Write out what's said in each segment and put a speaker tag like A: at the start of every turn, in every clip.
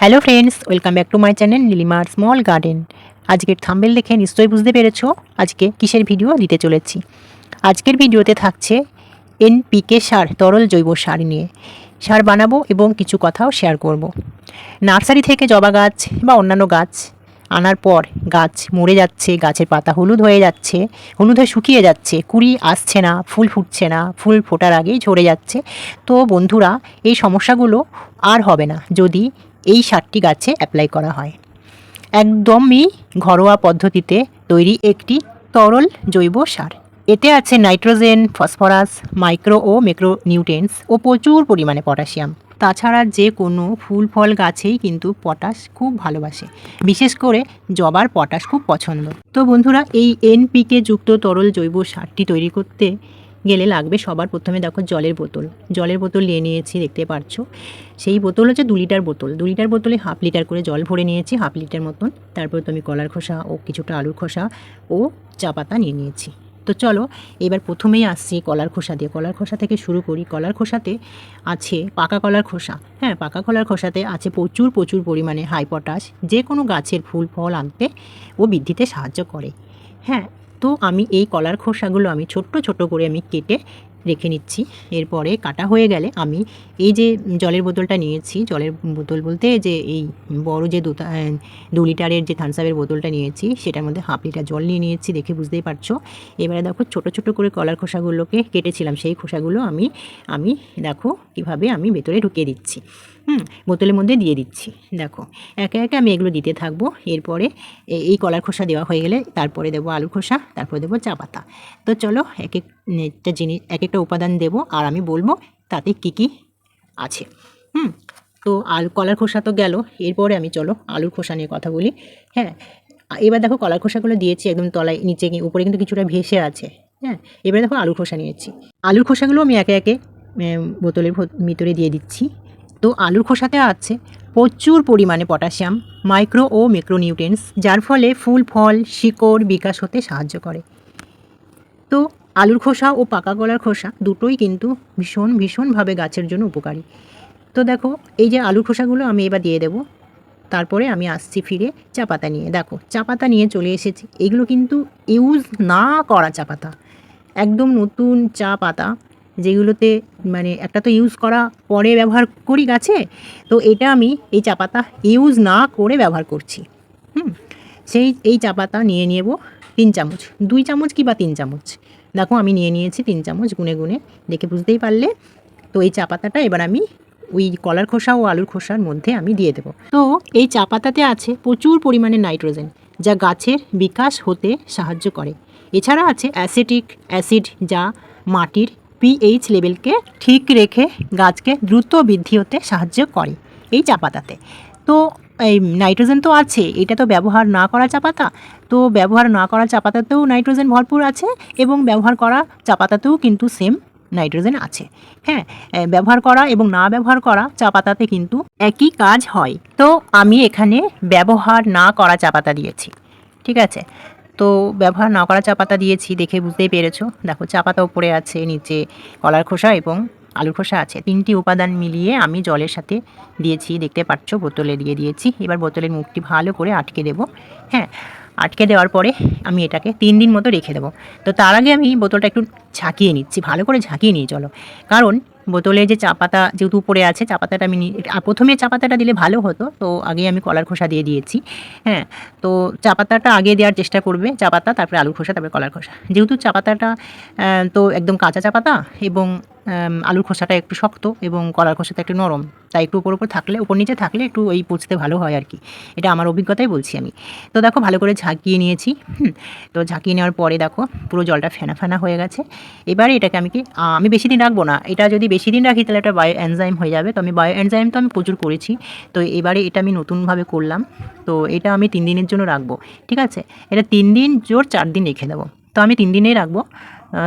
A: Hello friends welcome back to my channel নীলিমার small garden আজকের thumbnail দেখে নিশ্চয়ই বুঝতে পেরেছ আজকে কিসের ভিডিও দিতে চলেছি। আজকের ভিডিওতে থাকছে এনপিকে সার, তরল জৈব সার নিয়ে। সার বানাবো এবং কিছু কথাও শেয়ার করব। নার্সারি থেকে জবা গাছ বা অন্যান্য গাছ আনার পর গাছ মরে যাচ্ছে, গাছের পাতা হলুদ হয়ে যাচ্ছে, হলুদ হয়ে শুকিয়ে যাচ্ছে, কুড়ি আসছে না, ফুল ফুটছে না, ফুল ফোটার আগেই ঝরে যাচ্ছে। তো বন্ধুরা, এই সমস্যাগুলো আর হবে না। যদি এই সারটি গাছে অ্যাপ্লাই করা হয়। একদমই ঘরোয়া পদ্ধতিতে তৈরি একটি তরল জৈব সার। এতে আছে নাইট্রোজেন, ফসফরাস, মাইক্রো ও মেক্রো ও প্রচুর পরিমাণে পটাশিয়াম। তাছাড়া যে কোনো ফুল, ফল গাছেই কিন্তু পটাশ খুব ভালোবাসে। বিশেষ করে জবার পটাশ খুব পছন্দ। তো বন্ধুরা, এই এনপিকে যুক্ত তরল জৈব সারটি তৈরি করতে গেলে লাগবে সবার প্রথমে দেখো জলের বোতল। জলের বোতল নিয়ে নিয়েছি, দেখতে পাচ্ছো? সেই বোতল হচ্ছে দু লিটার বোতল। দু লিটার বোতলে হাফ লিটার করে জল ভরে নিয়েছি, হাফ লিটার মতন। তারপর তো আমি কলার খোসা ও কিছুটা আলুর খোসা ও চা পাতা নিয়ে নিয়েছি। তো চলো, এবার প্রথমেই আসছি কলার খোসা দিয়ে। কলার খোসা থেকে শুরু করি। কলার খোসাতে আছে পাকা কলার খোসা। হ্যাঁ পাকা কলার খোসাতে আছে প্রচুর প্রচুর পরিমাণে হাই পটাশ। যে কোনো গাছের ফুল, ফল আনতে ও বৃদ্ধিতে সাহায্য করে। হ্যাঁ তো আমি এই কলার খোসাগুলো আমি ছোট্ট ছোট করে আমি কেটে রেখে নিচ্ছি। এরপরে কাটা হয়ে গেলে আমি এই যে জলের বোতলটা নিয়েছি, জলের বোতল বলতে যে এই বড় যে দু দু লিটারের যে থানসাপের বোতলটা নিয়েছি, সেটার মধ্যে হাফ লিটার জল নিয়ে নিয়েছি দেখে বুঝতেই পারছ। এবারে দেখো ছোট ছোট করে কলার খোসাগুলোকে কেটেছিলাম, সেই খোসাগুলো আমি আমি দেখো কীভাবে আমি ভেতরে ঢুকিয়ে দিচ্ছি। হুম, বোতলের মধ্যে দিয়ে দিচ্ছি। দেখো, একে একে আমি এগুলো দিতে থাকব। এরপরে এই কলার খোসা দেওয়া হয়ে গেলে তারপরে দেবো আলু খোসা, তারপরে দেবো চা পাতা। তো চলো, এক একটা জিনিস, এক একটা উপাদান দেবো আর আমি বলব তাতে কী কী আছে। হুম, তো আলু, কলার খোসা তো গেল। এরপরে আমি চলো আলুর খোসা নিয়ে কথা বলি। হ্যাঁ এবার দেখো কলার খোসাগুলো দিয়েছি একদম তলায়, নিচে উপরে কিন্তু কিছুটা ভেসে আছে। হ্যাঁ এবারে দেখো আলুর খোসা নিয়েছি। আলুর খোসাগুলো আমি একে একে বোতলের ভিতরে দিয়ে দিচ্ছি। তো আলুর খোসাতে আছে। প্রচুর পরিমাণে পটাশিয়াম, মাইক্রো ও মেক্রোনিউট্রেন্টস যার ফলে ফুল, ফল, শিকড় বিকাশ হতে সাহায্য করে। তো আলুর খোসা ও পাকা কলার খোসা দুটোই কিন্তু ভীষণ, ভীষণভাবে গাছের জন্য উপকারী। তো দেখো, এই যে আলুর খোসাগুলো আমি এবার দিয়ে দেবো। তারপরে আমি আসছি ফিরে চা পাতা নিয়ে। দেখো, চা পাতা নিয়ে চলে এসেছি। এগুলো কিন্তু ইউজ না করা চা পাতা। একদম নতুন চা পাতা। যেগুলোতে মানে একটা তো ইউজ করা পরে ব্যবহার করি গাছে, তো এটা আমি এই চা পাতা ইউজ না করে ব্যবহার করছি। হুম, সেই, এই চা পাতা নিয়ে নেব তিন চামচ, দুই চামচ কি বা তিন চামচ। দেখো আমি নিয়ে নিয়েছি তিন চামচ গুনে গুনে, দেখে বুঝতেই পারলে। তো এই চা পাতাটা এবার আমি ওই কলার খোসা ও আলুর খোসার মধ্যে আমি দিয়ে দেবো। তো এই চা পাতাতে আছে প্রচুর পরিমাণে নাইট্রোজেন, যা গাছের বিকাশ হতে সাহায্য করে। এছাড়া আছে অ্যাসিটিক অ্যাসিড, যা মাটির পিএইচ লেভেলকে ঠিক রেখে গাছকে দ্রুত বৃদ্ধি হতে সাহায্য করে এই চা পাতাতে তো এই নাইট্রোজেন তো আছে, এটা তো ব্যবহার না করা চা পাতা তো ব্যবহার না করা চা পাতাতেও নাইট্রোজেন ভরপুর আছে এবং ব্যবহার করা চা পাতাতেও কিন্তু সেম নাইট্রোজেন আছে। হ্যাঁ ব্যবহার করা এবং না ব্যবহার করা চা পাতাতে কিন্তু একই কাজ হয়। তো আমি এখানে ব্যবহার না করা চা পাতা দিয়েছি। ঠিক আছে? তো ব্যবহার না করা চা পাতা দিয়েছি দেখে বুঝতেই পেরেছ। দেখো চা পাতা উপরে আছে নিচে কলার খোসা এবং আলুর খোসা আছে। তিনটি উপাদান মিলিয়ে আমি জলের সাথে দিয়েছি, দেখতে পাচ্ছ? বোতলে দিয়ে দিয়েছি। এবার বোতলের মুখটি ভালো করে আটকে দেবো। হ্যাঁ আটকে দেওয়ার পরে আমি এটাকে তিন দিন মতো রেখে দেবো। তো তার আগে আমি বোতলটা একটু ঝাঁকিয়ে নিচ্ছি, ভালো করে ঝাঁকিয়ে নিই চলো। কারণ বোতলে যে চা পাতা যেহেতু উপরে আছে চা পাতাটা আমি প্রথমে চা পাতাটা দিলে ভালো হতো, তো আগে আমি কলার খোসা দিয়ে দিয়েছি হ্যাঁ। তো চা পাতাটা আগে দেওয়ার চেষ্টা করবে চা পাতা তারপরে আলুর খোসা, তারপরে কলার খোসা। যেহেতু চা পাতাটা তো একদম কাঁচা চা পাতা এবং আলুর খোসাটা একটু শক্ত এবং কলার খোসাটা একটু নরম। তাই একটু উপর উপর থাকলে, উপর নিচে থাকলে একটু ওই পুষতে ভালো হয় আর কি। এটা আমার অভিজ্ঞতাই বলছি আমি। তো দেখো, ভালো করে ঝাঁকিয়ে নিয়েছি তো ঝাঁকিয়ে নেওয়ার পরে দেখো, পুরো জলটা ফেনা ফেনা হয়ে গেছে। এবারে এটাকে আমি কি আমি বেশি দিন রাখব না। এটা যদি বেশি দিন রাখি, তাহলে এটা বায়ো এনজাইম হয়ে যাবে। তো আমি বায়ো এনজাইম তো আমি প্রচুর করেছি। তো এবারে এটা আমি নতুনভাবে করলাম। তো এটা আমি তিন দিনের জন্য রাখব, ঠিক আছে? এটা তিন দিন জোর, চার দিন রেখে দেবো। তো আমি তিন দিনেই রাখব।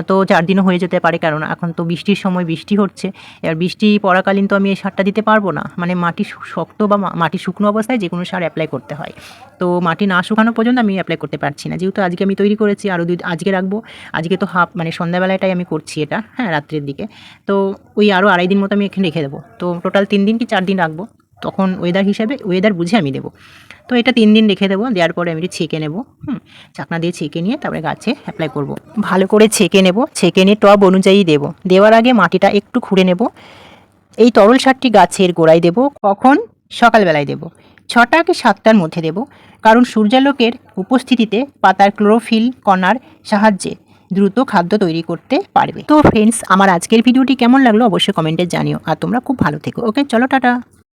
A: তো চার দিনও হয়ে যেতে পারে, কারণ এখন তো বৃষ্টির সময় বৃষ্টি হচ্ছে। এবার বৃষ্টি পড়াকালীন তো আমি এই সারটা দিতে পারব না। মানে মাটি শক্ত বা মাটি শুকনো অবস্থায় যে কোনো সার অ্যাপ্লাই করতে হয়। তো মাটি না শুকানো পর্যন্ত আমি অ্যাপ্লাই করতে পারছি না। যেহেতু আজকে আমি তৈরি করেছি, আরও দুই আজকে রাখব। আজকে তো হাফ মানে সন্ধ্যাবেলাটাই আমি করছি এটা হ্যাঁ রাত্রের দিকে। তো ওই আরও আড়াই দিন মতো আমি এখানে রেখে দেবো। তো টোটাল তিন দিন কি চার দিন রাখব? তখন ওয়েদার হিসাবে ওয়েদার বুঝে আমি দেবো। তো এটা তিন দিন রেখে দেবো, দেওয়ার পরে আমি ছেঁকে নেব, হুম। চাকনা দিয়ে ছেঁকে নিয়ে তারপরে গাছে অ্যাপ্লাই করব। ভালো করে ছেঁকে নেব, ছেঁকে নিয়ে টব অনুযায়ী দেবো। দেওয়ার আগে মাটিটা একটু খুঁড়ে নেব। এই তরল সারটি গাছের গোড়ায় দেব, কখন? সকালবেলায় দেব। ছটা কি সাতটার মধ্যে দেব। কারণ সূর্যালোকের উপস্থিতিতে পাতার ক্লোরোফিল কণার সাহায্যে দ্রুত খাদ্য তৈরি করতে পারবে। তো ফ্রেন্ডস আমার আজকের ভিডিওটি কেমন লাগল অবশ্যই কমেন্টে জানিও। আর তোমরা খুব ভালো থেকো। ওকে চলো, টাটা।